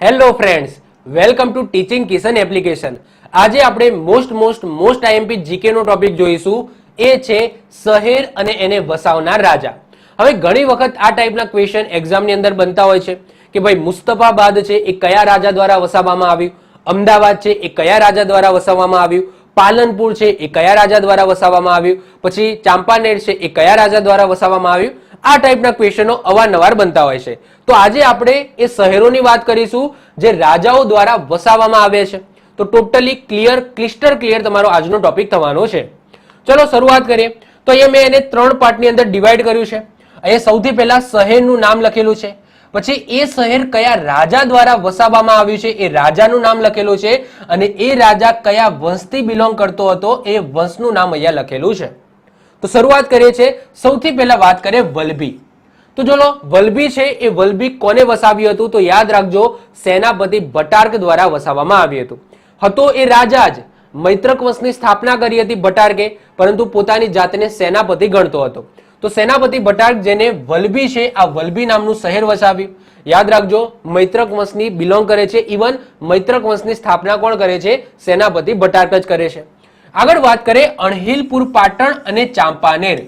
Hello friends welcome to teaching Kishan application આજે આપણે most most most IMP GK નો topic જોઈશું. એ છે શહેર અને એને વસાવનાર રાજા. હવે ઘણી વખત આ ટાઈપના ક્વેશ્ચન એક્ઝામની અંદર બનતા હોય છે કે ભાઈ મુસ્તફાબાદ છે એ કયા રાજા દ્વારા વસાવવામાં આવ્યું? અમદાવાદ છે એ કયા રાજા દ્વારા વસાવવામાં આવ્યું? પાલનપુર છે એ કયા રાજા દ્વારા વસાવવામાં આવ્યું? પછી ચાંપાનેર છે એ કયા રાજા દ્વારા વસાવવામાં આવ્યું? આ ટાઈપના ક્વેશ્ચનો અવારનવાર બનતા હોય છે. તો આજે આપણે એ શહેરોની વાત કરીશું, જે રાજાઓ દ્વારા વસાવવામાં આવે છે. તો ટોટલી ક્લિયર, ક્લિસ્ટર ક્લિયર તમારો આજનો ટોપિક થવાનો છે. ચલો શરૂઆત કરીએ. તો અહીંયા મેં એને ત્રણ પાર્ટની અંદર ડિવાઈડ કર્યું છે. અહીંયા સૌથી પહેલા શહેરનું નામ લખેલું છે. પછી એ શહેર કયા રાજા દ્વારા વસાવવામાં આવ્યું છે એ રાજાનું નામ લખેલું છે. અને એ રાજા કયા વંશથી બિલોંગ કરતો હતો એ વંશનું નામ અહીંયા લખેલું છે. તો શરૂઆત કરીએ છીએ સૌથી પહેલા વાત કરીએ વલભી. તો ચલો વલભી છે એ વલભી કોને વસાવ્યું હતું? તો યાદ રાખજો, સેનાપતિ ભટાર્ક દ્વારા વસાવવામાં આવ્યું હતું. હતો એ રાજા જ. મૈત્રક વંશની સ્થાપના કરી હતી ભટાર્કે પરંતુ પોતાની જાતને સેનાપતિ ગણતો હતો. તો સેનાપતિ ભટાર્ક જેને વલભી છે, આ વલભી નામનું શહેર વસાવ્યું. યાદ રાખજો, મૈત્રક વંશની બિલોંગ કરે છે, ઇવન મૈત્રક વંશની સ્થાપના કોણ કરે છે? સેનાપતિ ભટાર્ક જ કરે છે. આગળ વાત કરીએ અણહિલપુર પાટણ અને ચાંપાનેર.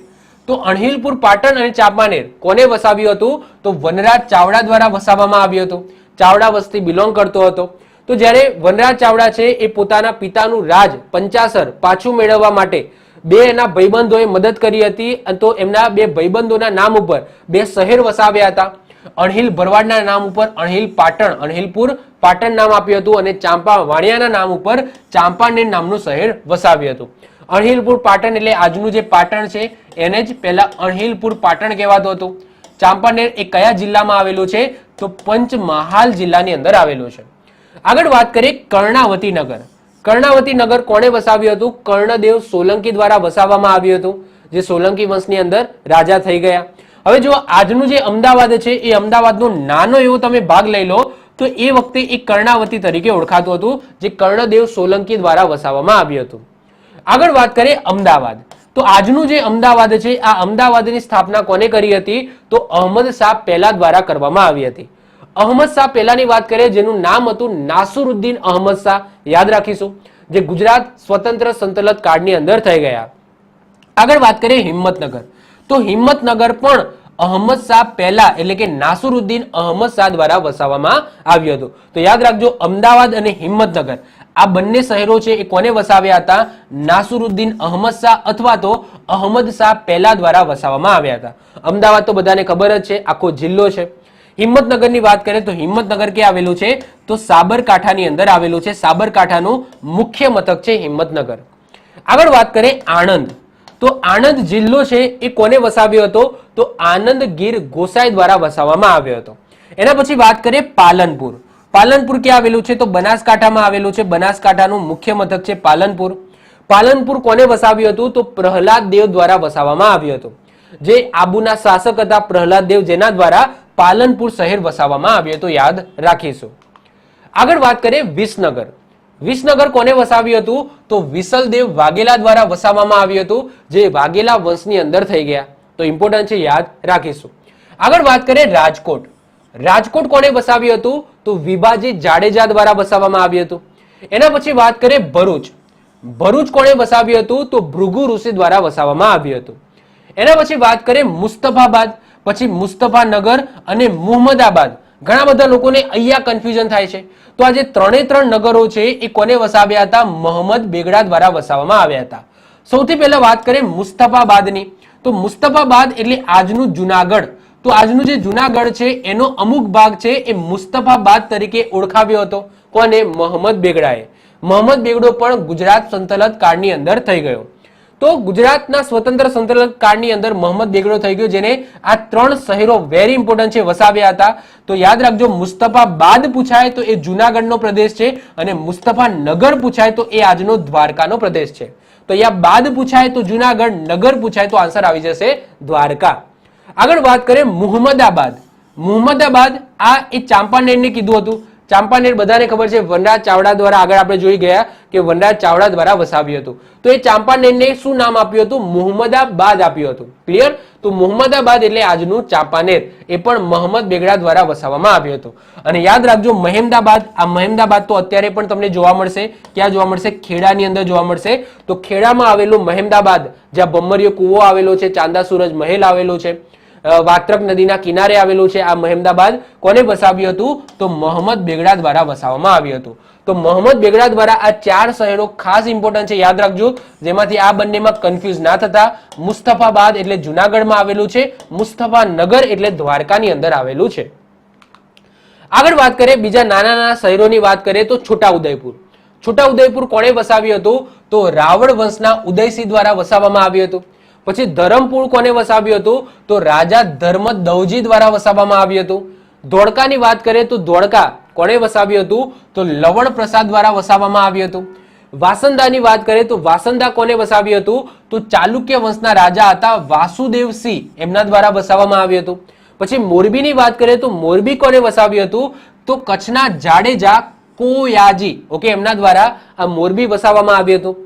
તો અણહિલપુર પાટણ અને ચાંપાનેર કોને વસાવ્યું હતું? તો વનરાજ ચાવડા દ્વારા વસાવવામાં આવ્યું હતું. ચાવડા વસ્તી બિલોંગ કરતો હતો. તો જ્યારે વનરાજ ચાવડા છે એ પોતાના પિતાનું રાજ પંચાસર પાછું મેળવવા માટે બે એના ભાઈબંધોએ મદદ કરી હતી તો એમના બે ભાઈબંધોના નામ ઉપર બે શહેર વસાવ્યા હતા. અણહિલ ભરવાડના નામ ઉપર અણહિલ પાટણ, અણહિલપુર પાટણ નામ આપ્યું હતું અને ચાંપા વાણિયાના નામ ઉપર ચાંપાનેર નામનું શહેર વસાવ્યું હતું. અણહિલપુર પાટણ એટલે આજનું જે પાટણ છે, એને જ પહેલા અણહિલપુર પાટણ કહેવાતું હતું. ચાંપાનેર એ કયા જિલ્લામાં આવેલું છે, તો પંચમહાલ જિલ્લાની અંદર આવેલું છે. આગળ વાત કરીએ કર્ણાવતી નગર. કર્ણાવતી નગર કોણે વસાવ્યું હતું? કર્ણદેવ સોલંકી દ્વારા વસાવવામાં આવ્યું હતું, જે સોલંકી વંશની અંદર રાજા થઈ ગયા. હવે જો આજનું જે અમદાવાદ છે, એ અમદાવાદનો નાનો એવો તમે ભાગ લઈ લો, તો એ વખતે એ કર્ણાવતી તરીકે ઓળખાતું હતું, જે કર્ણદેવ સોલંકી દ્વારા વસાવવામાં આવ્યું હતું. આગળ વાત કરીએ અમદાવાદ. તો આજનું જે અમદાવાદ છે, આ અમદાવાદની સ્થાપના કોને કરી હતી? તો અહમદ શાહ પહેલા દ્વારા કરવામાં આવી હતી. અહમદ શાહ પહેલાની વાત કરીએ, જેનું નામ હતું નાસુરુદ્દીન અહમદ શાહ. યાદ રાખીશું, જે ગુજરાત સ્વતંત્ર સંતલત કાર્ડની અંદર થઈ ગયા. આગળ વાત કરીએ હિંમતનગર. તો હિંમતનગર પણ અહમદ શાહ પહેલા એટલે કે નાસુરુદ્દીન અહમદ શાહ દ્વારા વસાવવામાં આવ્યું હતું. તો યાદ રાખજો, અમદાવાદ અને હિંમતનગર, આ બંને શહેરો છે એ કોને વસાવ્યા હતા? નાસુરુદ્દીન અહમદ શાહ અથવા તો અહમદ શાહ પહેલા દ્વારા વસાવવામાં આવ્યા હતા. અમદાવાદ તો બધાને ખબર જ છે, આખો જિલ્લો છે. હિંમતનગરની વાત કરીએ તો હિંમતનગર ક્યાં આવેલું છે? તો સાબરકાંઠાની અંદર આવેલું છે. સાબરકાંઠાનું મુખ્ય મથક છે હિંમતનગર. આગળ વાત કરીએ આણંદ. તો આણંદ જિલ્લો છે એ કોને વસાવ્યો હતો? તો આનંદ ગીર ગોસાઈ દ્વારા વસાવવામાં આવ્યો હતો. એના પછી વાત કરીએ પાલનપુર. પાલનપુર ક્યાં આવેલું છે? તો બનાસકાંઠામાં આવેલું છે. બનાસકાંઠાનું મુખ્ય મથક છે પાલનપુર. પાલનપુર કોને વસાવ્યું હતું? તો પ્રહલાદ દેવ દ્વારા વસાવવામાં આવ્યું હતું. જે આબુના શાસક હતા પ્રહલાદ દેવ, જેના દ્વારા પાલનપુર શહેર વસાવવામાં આવ્યું હતું. યાદ રાખીશું. આગળ વાત કરીએ વિસનગર. વિસનગર કોને વસાવ્યું હતું? તો વિસલદેવ વાઘેલા દ્વારા વસાવવામાં આવ્યું હતું, જે વાઘેલા વંશની અંદર થઈ ગયા. તો ઇમ્પોર્ટન્ટ છે, યાદ રાખીશું. આગળ વાત કરીએ રાજકોટ. રાજકોટ કોને વસાવ્યું હતું? તો વિભાજી જાડેજા દ્વારા વસાવવામાં આવ્યું હતું. એના પછી વાત કરીએ ભરૂચ. ભરૂચ કોણે વસાવ્યું હતું? તો ભૃગુ ઋષિ દ્વારા વસાવવામાં આવ્યું હતું. એના પછી વાત કરીએ મુસ્તફાબાદ, પછી મુસ્તફાનગર અને મુહમ્મદાબાદ. ઘણા બધા લોકોને અહીંયા કન્ફ્યુઝન થાય છે. તો આ જે ત્રણે ત્રણ નગરો છે એ કોને વસાવ્યા હતા? મોહમ્મદ બેગડા દ્વારા વસાવવામાં આવ્યા હતા. સૌથી પહેલા વાત કરીએ મુસ્તફાબાદની. તો મુસ્તફાબાદ એટલે આજનું જુનાગઢ. તો આજનું જે જુનાગઢ છે, એનો અમુક ભાગ છે એ મુસ્તફાબાદ તરીકે ઓળખાવ્યો હતો. કોને? મોહમ્મદ બેગડાએ. મોહમ્મદ બેગડો પણ ગુજરાત સંતલત કાળની અંદર થઈ ગયો. તો ગુજરાતના સ્વતંત્ર સંતલન કાળની અંદર મોહમ્મદ બેગડો થઈ ગયો, જેને આ ત્રણ શહેરો વેરી ઇમ્પોર્ટન્ટ છે, વસાવ્યા હતા. તો યાદ રાખજો, મુસ્તફા બાદ પૂછાય તો એ જુનાગઢનો પ્રદેશ છે અને મુસ્તફા નગર પૂછાય તો એ આજનો દ્વારકાનો પ્રદેશ છે. તો અહીંયા બાદ પૂછાય તો જુનાગઢ, નગર પૂછાય તો આન્સર આવી જશે દ્વારકા. આગળ વાત કરીએ મુહમ્મદાબાદ. મુહમ્મદાબાદ આ એ ચાંપાનેરને કીધું હતું. ચાંપાનેર બધાને ખબર છે, વનરાજ ચાવડા દ્વારા આગળ આપણે જોઈ ગયા કે વનરાજ ચાવડા દ્વારા વસાવ્યું હતું. તો એ ચાંપાનેરને શું નામ આપ્યું હતું? મોહમ્મદાબાદ આપ્યું હતું. ક્લિયર તો મોહમ્મદાબાદ એટલે આજનું ચાંપાનેર. એ પણ મોહમ્મદ બેગડા દ્વારા વસાવવામાં આવ્યું હતું. અને યાદ રાખજો, મહેમદાબાદ, આ મહેમદાબાદ તો અત્યારે પણ તમને જોવા મળશે. ક્યાં જોવા મળશે? ખેડાની અંદર જોવા મળશે. તો ખેડામાં આવેલું મહેમદાબાદ, જ્યાં બમ્મરીયો કૂવો આવેલો છે, ચાંદા સૂરજ મહેલ આવેલો છે. વાત્રક નદીના કિનારે આવેલું છે આ મહેમદાબાદ. કોને વસાવ્યું હતું? તો મોહમ્મદ બેગડા દ્વારા વસાવવામાં આવ્યું હતું. તો મોહમ્મદ બેગડા દ્વારા આ ચાર શહેરો ખાસ ઇમ્પોર્ટન્ટ છે, યાદ રાખજો. જેમાંથી આ બંનેમાં કન્ફ્યુઝ ના થતા મુસ્તફાબાદ એટલે જુનાગઢમાં આવેલું છે મુસ્તફા નગર એટલે દ્વારકાની અંદર આવેલું છે. આગળ વાત કરીએ, બીજા નાના નાના શહેરોની વાત કરીએ તો છોટા ઉદયપુર છોટા ઉદયપુર કોણે વસાવ્યું હતું? તો રાવણ વંશના ઉદયસિંહ દ્વારા વસાવવામાં આવ્યું હતું. પછી ધરમપુર કોને વસાવ્યું હતું? તો રાજા ધર્મ દવજી દ્વારા વસાવવામાં આવ્યું હતું. ધોળકાની વાત કરીએ તો ધોળકા કોણે વસાવ્યું હતું? તો લવણ પ્રસાદ દ્વારા વસાવવામાં આવ્યું હતું. વાસંદાની વાત કરીએ તો વાસંદા કોને વસાવ્યું હતું? તો ચાલુક્ય વંશના રાજા હતા વાસુદેવસિંહ એમના દ્વારા વસાવવામાં આવ્યું હતું. પછી મોરબીની વાત કરીએ તો મોરબી કોને વસાવ્યું હતું? તો કચ્છના જાડેજા કોયાજી, ઓકે, એમના દ્વારા આ મોરબી વસાવવામાં આવ્યું હતું.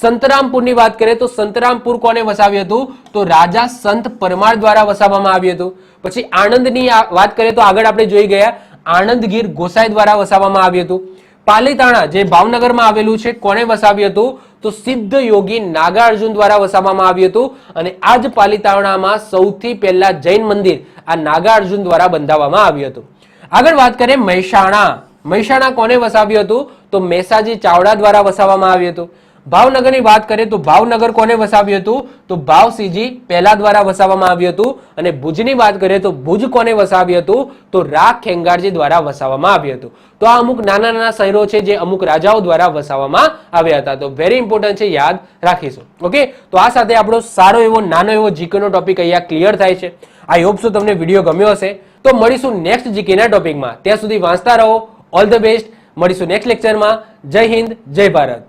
સંતરામપુરની વાત કરીએ તો સંતરામપુર કોને વસાવ્યું હતું? તો રાજા સંત પરમાર દ્વારા વસાવવામાં આવ્યું હતું. પછી આણંદની વાત કરીએ તો આગળ આપણે જોઈ ગયા, આણંદગીર ગોસાઈ દ્વારા વસાવવામાં આવ્યું હતું. પાલીતાણા જે ભાવનગરમાં આવેલું છે, કોને વસાવ્યું હતું? તો સિદ્ધ યોગી નાગાર્જુન દ્વારા વસાવવામાં આવ્યું હતું અને આ જ પાલીતાણામાં સૌથી પહેલા જૈન મંદિર આ નાગાર્જુન દ્વારા બંધાવવામાં આવ્યું હતું. આગળ વાત કરીએ મહેસાણા. મહેસાણા કોને વસાવ્યું હતું? તો મેસાજી ચાવડા દ્વારા વસાવવામાં આવ્યું હતું. ભાવનગરની વાત કરીએ તો ભાવનગર કોને વસાવ્યું હતું? તો ભાવસિંહજી પહેલા દ્વારા વસાવવામાં આવ્યું હતું. અને ભુજની વાત કરીએ તો ભુજ કોને વસાવ્યું હતું? તો રાગ ખેંગારજી દ્વારા વસાવવામાં આવ્યું હતું. તો આ અમુક નાના નાના શહેરો છે જે અમુક રાજાઓ દ્વારા વસાવવામાં આવ્યા હતા. તો વેરી ઇમ્પોર્ટન્ટ છે યાદ રાખીશું. ઓકે તો આ સાથે આપણો સારો એવો, નાનો એવો જીકેનો ટોપિક અહીંયા ક્લિયર થાય છે. આઈ હોપ સો તમને વીડિયો ગમ્યો હશે. તો મળીશું નેક્સ્ટ જીકેના ટોપિકમાં ત્યાં સુધી વાંચતા રહો. ઓલ ધ બેસ્ટ મળીશું નેક્સ્ટ લેક્ચરમાં જય હિન્દ, જય ભારત.